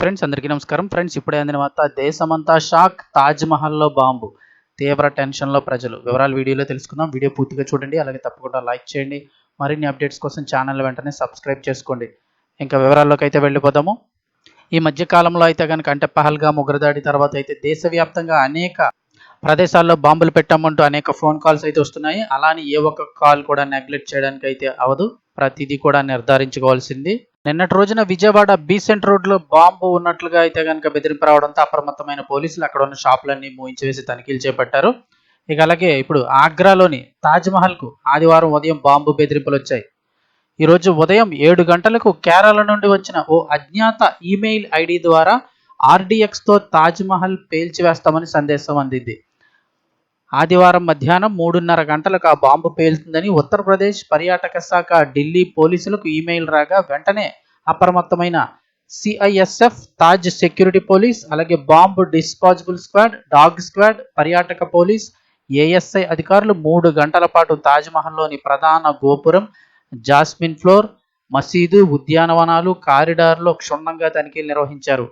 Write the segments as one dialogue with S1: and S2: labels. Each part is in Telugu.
S1: ఫ్రెండ్స్ అందరికీ నమస్కారం. ఫ్రెండ్స్ ఇప్పుడే అందిన వార్త దేశమంతా షాక్ తాజ్ మహల్లో బాంబు. తీవ్ర టెన్షన్లో ప్రజలు. వివరాలు వీడియోలో తెలుసుకుందాం. వీడియో పూర్తిగా చూడండి. అలాగే తప్పకుండా లైక్ చేయండి. మరిన్ని అప్డేట్స్ కోసం ఛానల్ వెంటనే సబ్స్క్రైబ్ చేసుకోండి. ఇంకా వివరాల్లోకి అయితే వెళ్ళిపోదాము. ఈ మధ్య కాలంలో అయితే కనుక అంటే పహల్గా ఉగ్రదాడి తర్వాత అయితే దేశవ్యాప్తంగా అనేక ప్రదేశాల్లో బాంబులు పెట్టామంటూ అనేక ఫోన్ కాల్స్ అయితే వస్తున్నాయి. అలానే ఏ ఒక్క కాల్ కూడా నెగ్లెక్ట్ చేయడానికి అయితే అవదు. ప్రతిదీ కూడా నిర్ధారించుకోవాల్సింది. నిన్నటి రోజున విజయవాడ బీసెంట్ రోడ్లో బాంబు ఉన్నట్లుగా అయితే కనుక బెదిరింపు రావడంతో అప్రమత్తమైన పోలీసులు అక్కడ ఉన్న షాపులన్నీ మూయించివేసి తనిఖీలు చేపట్టారు. ఇక అలాగే ఇప్పుడు ఆగ్రాలోని తాజ్మహల్కు కు ఆదివారం ఉదయం బాంబు బెదిరింపులు వచ్చాయి ఈరోజు ఉదయం ఏడు గంటలకు కేరళ నుండి వచ్చిన ఓ అజ్ఞాత ఈమెయిల్ ఐడి ద్వారా ఆర్డిఎక్స్తో తాజ్మహల్ పేల్చి వేస్తామని పేల్చివేస్తామని సందేశం అందింది. ఆదివారం మధ్యాహ్నం మూడున్నర గంటలకు ఆ బాంబు పేలుతుందని ఉత్తరప్రదేశ్ పర్యాటక శాఖ ఢిల్లీ పోలీసులకు ఈమెయిల్ రాగా వెంటనే అప్రమత్తమైన సిఐఎస్ఎఫ్ తాజ్ సెక్యూరిటీ పోలీస్ అలాగే bomb disposable squad dog squad పర్యాటక పోలీస్ ఏఎస్ఐ అధికారులు మూడు గంటల పాటు తాజ్మహల్లోని ప్రధాన గోపురం జాస్మిన్ ఫ్లోర్ మసీదు ఉద్యానవనాలు కారిడార్లో క్షుణ్ణంగా తనిఖీలు నిర్వహించారు.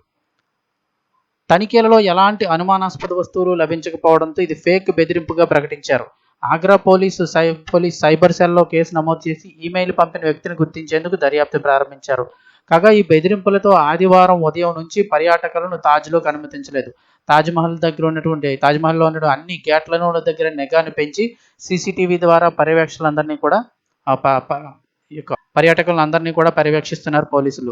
S1: తనిఖీలలో ఎలాంటి అనుమానాస్పద వస్తువులు లభించకపోవడంతో ఇది ఫేక్ బెదిరింపుగా ప్రకటించారు. ఆగ్రా పోలీసు సై పోలీస్ సైబర్ సెల్లో కేసు నమోదు చేసి ఈమెయిల్ పంపిన వ్యక్తిని గుర్తించేందుకు దర్యాప్తు ప్రారంభించారు. కాగా ఈ బెదిరింపులతో ఆదివారం ఉదయం నుంచి పర్యాటకులను తాజ్లోకి అనుమతించలేదు. తాజ్మహల్ దగ్గర ఉన్నటువంటి తాజ్మహల్లో ఉన్న అన్ని గేట్లను దగ్గర నిఘాను పెంచి సీసీటీవీ ద్వారా పర్యవేక్షకులందరినీ కూడా పర్యాటకులందరినీ కూడా పర్యవేక్షిస్తున్నారు పోలీసులు.